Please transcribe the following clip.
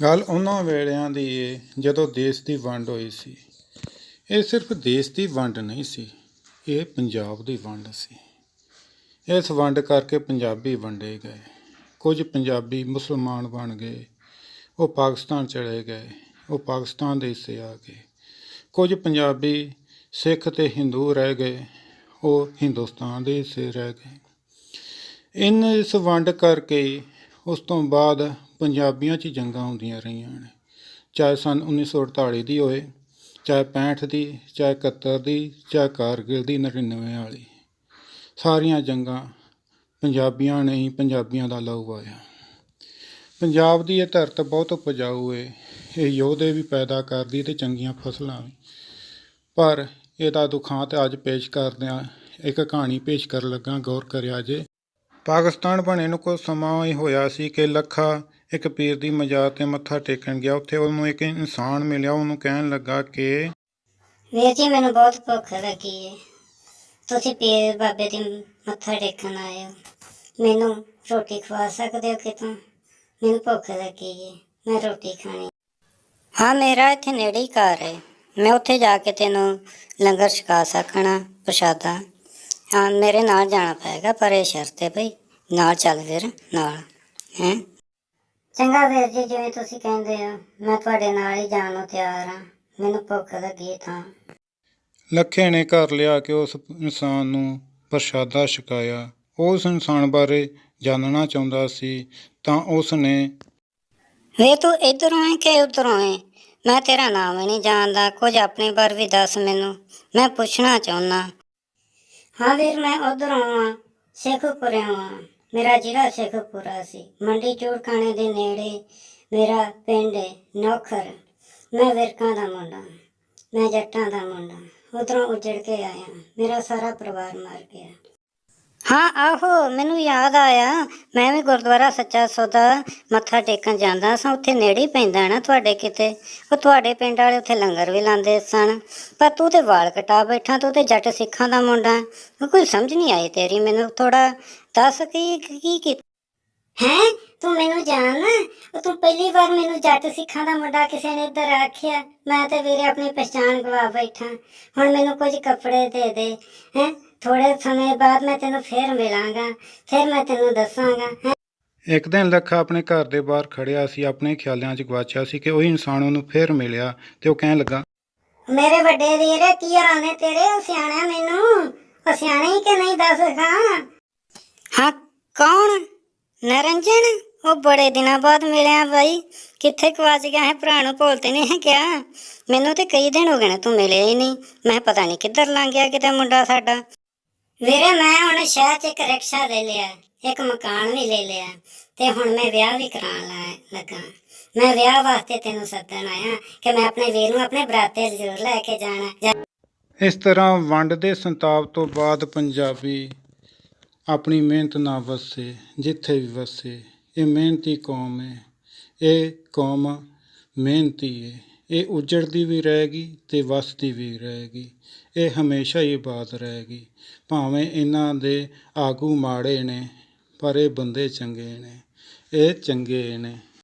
ਗੱਲ ਉਹਨਾਂ ਵੇਲਿਆਂ ਦੀ ਏ ਜਦੋਂ ਦੇਸ਼ ਦੀ ਵੰਡ ਹੋਈ ਸੀ। ਇਹ ਸਿਰਫ ਦੇਸ਼ ਦੀ ਵੰਡ ਨਹੀਂ ਸੀ, ਇਹ ਪੰਜਾਬ ਦੀ ਵੰਡ ਸੀ। ਇਸ ਵੰਡ ਕਰਕੇ ਪੰਜਾਬੀ ਵੰਡੇ ਗਏ। ਕੁਝ ਪੰਜਾਬੀ ਮੁਸਲਮਾਨ ਬਣ ਗਏ, ਉਹ ਪਾਕਿਸਤਾਨ ਚਲੇ ਗਏ, ਉਹ ਪਾਕਿਸਤਾਨ ਦੇ ਹਿੱਸੇ ਆ ਗਏ। ਕੁਝ ਪੰਜਾਬੀ ਸਿੱਖ ਤੇ ਹਿੰਦੂ ਰਹਿ ਗਏ, ਉਹ ਹਿੰਦੁਸਤਾਨ ਦੇ ਹਿੱਸੇ ਰਹਿ ਗਏ। ਇਨ ਇਸ ਵੰਡ ਕਰਕੇ ਉਸ ਤੋਂ ਬਾਅਦ ਪੰਜਾਬੀਆਂ 'ਚ ਜੰਗਾਂ ਹੁੰਦੀਆਂ ਰਹੀਆਂ ਨੇ। ਚਾਹੇ ਸਨ 1948 ਦੀ ਹੋਏ, ਚਾਹੇ 65 ਦੀ, ਚਾਹੇ 71 ਦੀ, ਚਾਹੇ ਕਾਰਗਿਲ ਦੀ 99 ਵਾਲੀ। ਸਾਰੀਆਂ ਜੰਗਾਂ ਪੰਜਾਬੀਆਂ ਨੇ ਹੀ ਪੰਜਾਬੀਆਂ ਦਾ ਲਹੂ ਆਇਆ ਪੰਜਾਬ ਦੀ ਇਹ ਧਰਤ ਬਹੁਤ ਉਪਜਾਊ ਏ। ਇਹ ਯੋਧੇ ਵੀ ਪੈਦਾ ਕਰਦੀ ਤੇ ਚੰਗੀਆਂ ਫਸਲਾਂ ਵੀ। ਪਰ ਇਹਦਾ ਦੁਖਾਂਤ ਅੱਜ ਪੇਸ਼ ਕਰਦਿਆਂ ਇੱਕ ਕਹਾਣੀ ਪੇਸ਼ ਕਰਨ ਲੱਗਾ, ਗੌਰ ਕਰਿਆ ਜੇ ਪਾਕਿਸਤਾਨ ਬਣੇ ਨੂੰ ਕੁਝ ਸਮਾਂ ਹੀ ਹੋਇਆ ਸੀ ਕਿ ਲੱਖਾ ਇੱਕ ਪੀਰ ਦੀ ਮਜ਼ਾਰ ਤੇ ਮੱਥਾ ਟੇਕਣ ਗਿਆ। ਉੱਥੇ ਉਹਨੂੰ ਇੱਕ ਇਨਸਾਨ ਮਿਲਿਆ। ਉਹਨੂੰ ਕਹਿਣ ਲੱਗਾ ਕਿ ਵੀਰ ਜੀ, ਮੈਨੂੰ ਬਹੁਤ ਭੁੱਖ ਲੱਗੀ ਏ। ਤੁਸੀਂ ਪੀਰ ਬਾਬੇ ਦੀ ਮੱਥਾ ਟੇਕਣ ਆਏ ਹੋ। ਮੈਨੂੰ ਰੋਟੀ ਖਵਾ ਸਕਦੇ ਹੋ ਕਿਤੋਂ? ਮੈਨੂੰ ਭੁੱਖ ਲੱਗੀ ਏ। ਮੈਂ ਰੋਟੀ ਖਾਣੀ। ਹਾਂ, ਮੇਰਾ ਇੱਥੇ ਨੇੜੇ ਹੀ ਘਰ ਹੈ ਮੈਂ ਉੱਥੇ ਜਾ ਕੇ ਤੈਨੂੰ ਲੰਗਰ ਛਕਾ ਸਕਣਾ, ਪ੍ਰਸ਼ਾਦਾ। ਹਾਂ ਮੇਰੇ ਨਾਲ ਜਾਣਾ ਪਏਗਾ ਪਰ ਇਹ ਸ਼ਰਤ ਹੈ ਭਈ ਨਾਲ ਚੱਲ ਫਿਰ ਨਾਲ ਹੈ। ਚੰਗਾ ਵੀਰ ਜੀ ਜਿਵੇਂ ਤੁਸੀਂ ਕਹਿੰਦੇ ਹੋ ਮੈਂ ਤੁਹਾਡੇ ਨਾਲ ਹੀ ਜਾਣ ਨੂੰ ਤਿਆਰ ਹਾਂ ਮੈਨੂੰ ਭੁੱਖ ਲੱਗੀ ਤਾਂ। ਲੱਖੇ ਨੇ ਘਰ ਲਿਆ ਕੇ ਉਸ ਇਨਸਾਨ ਨੂੰ ਪ੍ਰਸ਼ਾਦਾ ਛਕਾਇਆ। ਉਸ ਇਨਸਾਨ ਬਾਰੇ ਜਾਣਨਾ ਚਾਹੁੰਦਾ ਸੀ ਤਾਂ ਉਸ ਨੇ ਵੇ ਤੂੰ ਇਧਰੋਂ ਹੈ ਕਿ ਉਧਰੋਂ ਹੈ ਮੈਂ ਤੇਰਾ ਨਾਮ ਹੀ ਨਹੀਂ ਜਾਣਦਾ ਕੁਝ ਆਪਣੇ ਬਾਰੇ ਵੀ ਦੱਸ ਮੈਨੂੰ। ਮੈਂ ਪੁੱਛਣਾ ਚਾਹੁੰਦਾ। ਹਾਂ ਵੀਰ, ਮੈਂ ਉਧਰੋਂ ਆ ਸ਼ੇਖੂਪੁਰੇ ਆ ਮੇਰਾ ਜ਼ਿਲ੍ਹਾ ਸ਼ੇਖੂਪੁਰਾ ਸੀ। ਮੰਡੀ ਚੂੜਕਾਣੇ ਦੇ ਨੇੜੇ ਮੇਰਾ ਪਿੰਡ ਹੈ ਨੌਖਰ। ਮੈਂ ਵਿਰਕਾਂ ਦਾ ਮੁੰਡਾ, ਮੈਂ ਜੱਟਾਂ ਦਾ ਮੁੰਡਾ। ਉਧਰੋਂ ਉਜੜ ਕੇ ਆਇਆ। ਮੇਰਾ ਸਾਰਾ ਪਰਿਵਾਰ ਮਰ ਗਿਆ। ਹਾਂ, ਆਹੋ, ਮੈਨੂੰ ਯਾਦ ਆਇਆ। ਮੈਂ ਵੀ ਗੁਰਦੁਆਰਾ ਸੱਚਾ ਸੌਦਾ ਮੱਥਾ ਟੇਕਣ ਜਾਂਦਾ ਸਾਂ, ਉੱਥੇ ਨੇੜੇ ਹੀ ਪੈਂਦਾ ਨਾ ਤੁਹਾਡੇ ਕਿਤੇ। ਉਹ ਤੁਹਾਡੇ ਪਿੰਡ ਵਾਲੇ ਉੱਥੇ ਲੰਗਰ ਵੀ ਲਾਉਂਦੇ ਸਨ। ਪਰ ਤੂੰ ਤੇ ਵਾਲ ਕਟਾ ਬੈਠਾ, ਤੂੰ ਤੇ ਜੱਟ ਸਿੱਖਾਂ ਦਾ ਮੁੰਡਾ। ਕੋਈ ਸਮਝ ਨਹੀਂ ਆਈ ਤੇਰੀ ਮੈਨੂੰ ਥੋੜਾ ਦੱਸ ਕੀ ਕੀ ਕੀ ਹੈ? ਤੂੰ ਮੈਨੂੰ ਜਾਣਦਾ ਉਹ ਤੂੰ ਪਹਿਲੀ ਵਾਰ ਮੈਨੂੰ ਜੱਟ ਸਿੱਖਾਂ ਦਾ ਮੁੰਡਾ ਕਿਸੇ ਨੇ ਇੱਧਰ ਆਖਿਆ। ਮੈਂ ਤੇ ਵੀਰੇ ਆਪਣੀ ਪਛਾਣ ਗਵਾ ਬੈਠਾ। ਹੁਣ ਮੈਨੂੰ ਕੁਝ ਕੱਪੜੇ ਦੇ ਦੇ। ਹੈ? ਥੋੜੇ ਸਮੇਂ ਬਾਅਦ ਮੈਂ ਤੈਨੂੰ ਫੇਰ ਮਿਲਾਂਗਾ ਫਿਰ ਮੈਂ ਤੈਨੂੰ ਦੱਸਾਂਗਾ। ਹੈਂ। ਇੱਕ ਦਿਨ ਲੱਖਾ ਆਪਣੇ ਘਰ ਦੇ ਬਾਹਰ ਖੜਿਆ ਸੀ ਆਪਣੇ ਖਿਆਲਾਂ 'ਚ ਗਵਾਚਿਆ ਸੀ ਕਿ ਉਹੀ ਇਨਸਾਨ ਉਹਨੂੰ ਫੇਰ ਮਿਲਿਆ ਤੇ ਉਹ ਕਹਿਣ ਲੱਗਾ ਮੇਰੇ ਵੱਡੇ ਵੀਰੇ ਕੀ ਹਾਲ ਨੇ ਤੇਰੇ? ਉਹ ਸਿਆਣਿਆ ਮੈਨੂੰ। ਉਹ ਸਿਆਣੇ ਹੀ ਕਿ ਨਹੀਂ ਦੱਸ ਖਾਂ? ਹਾਂ ਕੌਣ? ਨਰੰਜਨ ਉਹ ਬੜੇ ਦਿਨਾਂ ਬਾਅਦ ਮਿਲਿਆ ਬਾਈ। ਕਿੱਥੇ ਗਵਾਚ ਗਿਆ ਹੈ? ਭਰਾ ਨੂੰ ਭੁੱਲਤੇ ਨਹੀਂ ਹੈ ਕਿਆ ਮੈਨੂੰ ਤੇ ਕਈ ਦਿਨ ਹੋ ਗਏ ਨੇ ਤੂੰ ਮਿਲਿਆ ਹੀ ਨਹੀਂ। ਮੈਂ ਪਤਾ ਨਹੀਂ ਕਿੱਧਰ ਲੰਘ ਗਿਆ ਕਿਤੇ ਮੁੰਡਾ ਸਾਡਾ। ਵੀਰੇ, ਮੈਂ ਹੁਣ ਸ਼ਹਿਰ 'ਚ ਇੱਕ ਰਿਕਸ਼ਾ ਲੈ ਲਿਆ, ਇੱਕ ਮਕਾਨ ਵੀ ਲੈ ਲਿਆ ਤੇ ਹੁਣ ਮੈਂ ਵਿਆਹ ਵੀ ਕਰਾਉਣ ਲੱਗਾ। ਮੈਂ ਵਿਆਹ ਵਾਸਤੇ ਤੈਨੂੰ ਸੱਦਣ ਆਇਆ ਕਿ ਮੈਂ ਆਪਣੇ ਵੀਰ ਨੂੰ ਆਪਣੇ ਬਰਾਤੇ ਜ਼ਰੂਰ ਲੈ ਕੇ ਜਾਣਾ। ਇਸ ਤਰ੍ਹਾਂ ਵੰਡ ਦੇ ਸੰਤਾਪ ਤੋਂ ਬਾਅਦ ਪੰਜਾਬੀ ਆਪਣੀ ਮਿਹਨਤ ਨਾਲ ਵਸੇ, ਜਿੱਥੇ ਵੀ ਵਸੇ, ਇਹ ਮਿਹਨਤੀ ਕੌਮ ਹੈ, ਇਹ ਕੌਮ ਮਿਹਨਤੀ ਹੈ। ਇਹ ਉੱਜੜਦੀ ਵੀ ਰਹੇਗੀ ਅਤੇ ਵੱਸਦੀ ਵੀ ਰਹੇਗੀ। ਇਹ ਹਮੇਸ਼ਾ ਹੀ ਬਾਤ ਰਹੇਗੀ। ਭਾਵੇਂ ਇਹਨਾਂ ਦੇ ਆਗੂ ਮਾੜੇ ਨੇ, ਪਰ ਇਹ ਬੰਦੇ ਚੰਗੇ ਨੇ। ਇਹ ਚੰਗੇ ਨੇ।